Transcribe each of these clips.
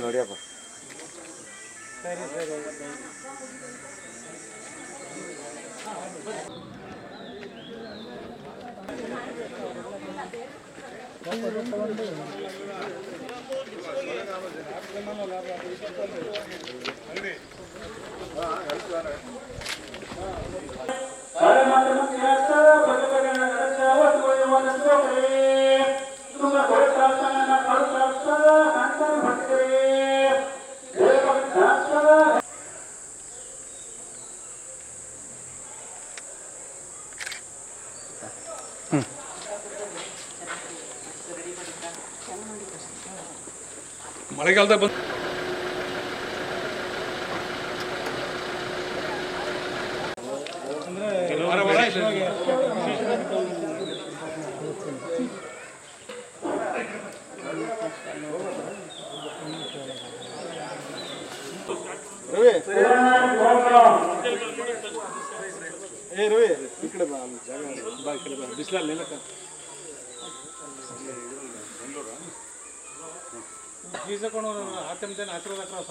ನೋಡಿಯಪ್ಪ ಮಳೆಗಾಲದಾಗ ಬಂದು ವಾರ ವಾರ ಇದೆ. ರವಿ ಏ ರವಿ ಈ ಕಡೆ ಬಾ ಅಲ್ಲಿ ಜಾಗ ಇದೆ. ಬಾ ಈ ಕಡೆ ಬಾ ಬಿಸಿಲಲ್ಲಿ ನಿಲ್ಲಕ್ಕ ಬೀಜ ಕೊಂಡು ಆತಂತೇನು ಆಶೀರ್ವಾದ ಕ್ರಾಸ್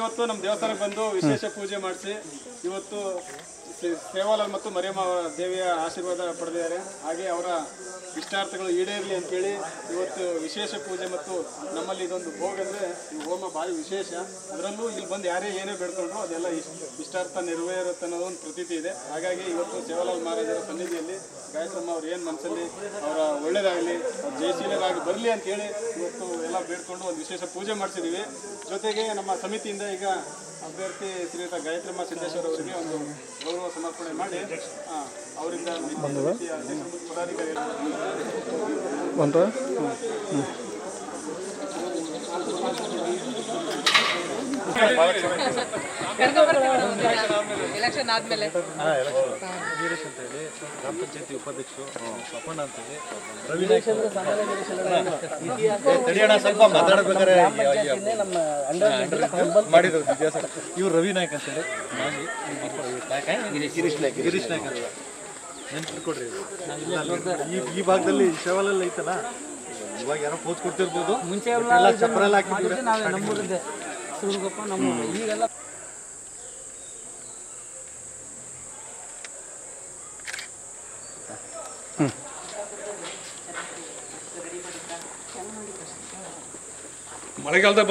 ಇವತ್ತು ನಮ್ಮ ದೇವಸ್ಥಾನಕ್ಕೆ ಬಂದು ವಿಶೇಷ ಪೂಜೆ ಮಾಡಿಸಿ, ಇವತ್ತು ಸೇವಾಲಾಲ್ ಮತ್ತು ಮರಿಯಮ್ಮ ದೇವಿಯ ಆಶೀರ್ವಾದ ಪಡೆದಿದ್ದಾರೆ. ಹಾಗೆ ಅವರ ಇಷ್ಟಾರ್ಥಗಳು ಈಡೇರಲಿ ಅಂತೇಳಿ ಇವತ್ತು ವಿಶೇಷ ಪೂಜೆ ಮತ್ತು ನಮ್ಮಲ್ಲಿ ಇದೊಂದು ಭೋಗ ಅಂದರೆ ಈ ಹೋಮ ಭಾರಿ ವಿಶೇಷ. ಅದರಲ್ಲೂ ಇಲ್ಲಿ ಬಂದು ಯಾರೇ ಏನೇ ಬೇಡ್ಕೊಂಡ್ರು ಅದೆಲ್ಲ ಇಷ್ಟ ಇಷ್ಟಾರ್ಥ ನೆರವೇರುತ್ತೆ ಅನ್ನೋ ಒಂದು ಪ್ರತೀತಿ ಇದೆ. ಹಾಗಾಗಿ ಇವತ್ತು ಸೇವಾಲಾಲ್ ಮಹಾರಾಜರ ಸನ್ನಿಧಿಯಲ್ಲಿ ಗಾಯತ್ರಮ್ಮ ಅವ್ರು ಏನು ಮನಸ್ಸಲ್ಲಿ ಅವರ ಒಳ್ಳೇದಾಗಲಿ, ಅವ್ರ ಜಯಶೀಲರಾಗಿ ಬರಲಿ ಅಂತೇಳಿ ಇವತ್ತು ಎಲ್ಲ ಬೇಡ್ಕೊಂಡು ಒಂದು ವಿಶೇಷ ಪೂಜೆ ಮಾಡಿಸಿದ್ದೀವಿ ಜೊತೆಗೆ ಸಮಿತಿಯಿಂದ ಈಗ ಅಭ್ಯರ್ಥಿ ಶ್ರೀಯುತ ಗಾಯತ್ರಮ್ಮ ಸಿದ್ದೇಶ್ವರ ಅವರಿಗೆ ಒಂದು ಗೌರವ ಸಮರ್ಪಣೆ ಮಾಡಿ ಅವರಿಂದ ಪದಾಧಿಕಾರಿ ಎಲೆಕ್ಷನ್ ಆದ್ಮೇಲೆ. ವೀರೇಶ್ ಅಂತ ಹೇಳಿ ಗ್ರಾಮ ಪಂಚಾಯತಿ ಉಪಾಧ್ಯಕ್ಷರು ಅಪ್ಪಣ್ಣ ಅಂತ ಹೇಳಿ ತಡಿಯೋಣ ಸ್ವಲ್ಪ ಮಾತಾಡ್ಬೇಕಾರೆ ಮಾಡಿದ್ರು ಇವ್ರು ರವಿ ನಾಯ್ಕ ಅಂತ ಹೇಳಿ. ಗಿರೀಶ್ ನಾಯ್ಕ ಅಂತ ನೆನ್ಪಿಟ್ಕೊಡ್ರಿ. ಈ ಈ ಭಾಗದಲ್ಲಿ ಶವಲಲ್ಲಿ ಐತಲ್ಲ? ಇವಾಗ ಯಾರೋ ಪೋಸ್ ಕೊಡ್ತಿರ್ಬೋದು. ಮುಂಚೆ ಎಲ್ಲ ಚಪ್ರಲ್ಲಿ ಹಾಕಿದ್ರೆ ಸುರುಗಪ್ಪ ನಮ್ಮ ಈಗೆಲ್ಲ ಮಳೆಗಾಲದಾಗ